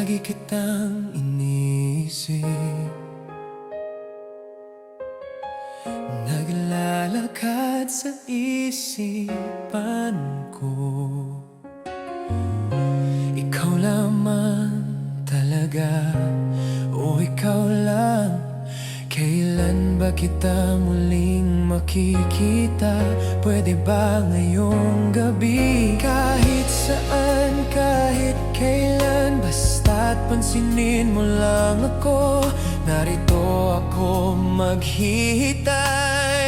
Lagi kitang inisip Naglalakad sa isipan ko Ikaw lamang talaga O ikaw lang Kailan ba kita muling makikita? Pwede ba ngayong gabi? Kahit saan, kahit kailan Basta Kaya't pansinin mo lang ako Narito ako maghihintay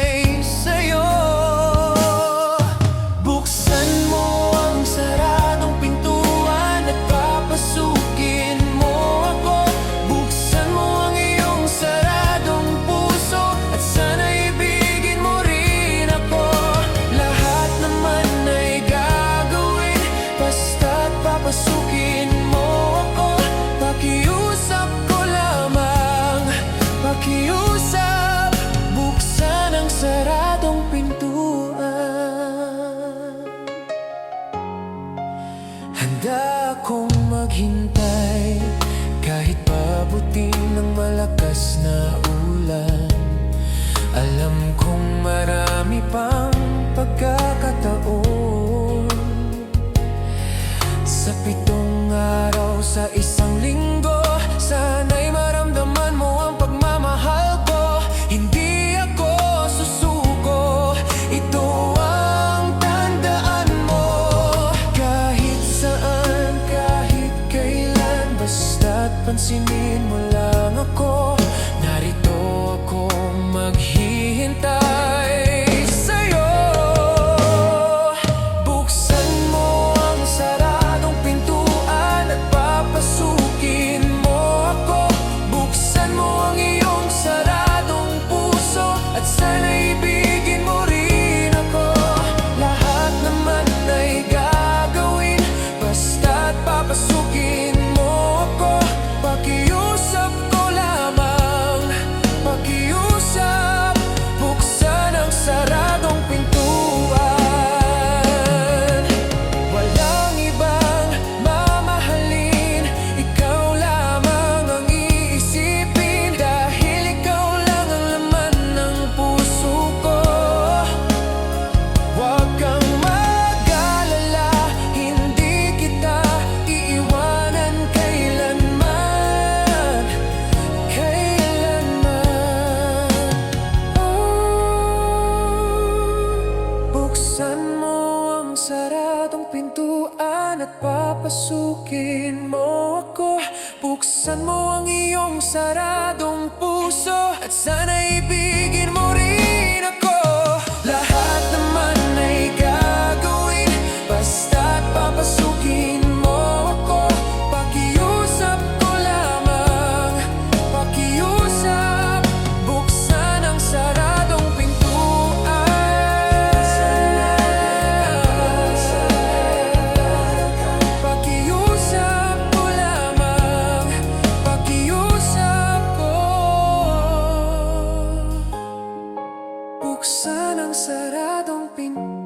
maghintay Kahit pabuti ng malakas na ulan. Alam kong marami pang pinagdumaan at papasukin mo ako. Buksan mo ang iyong saradong puso at sana'y Buksan ang saradong pinto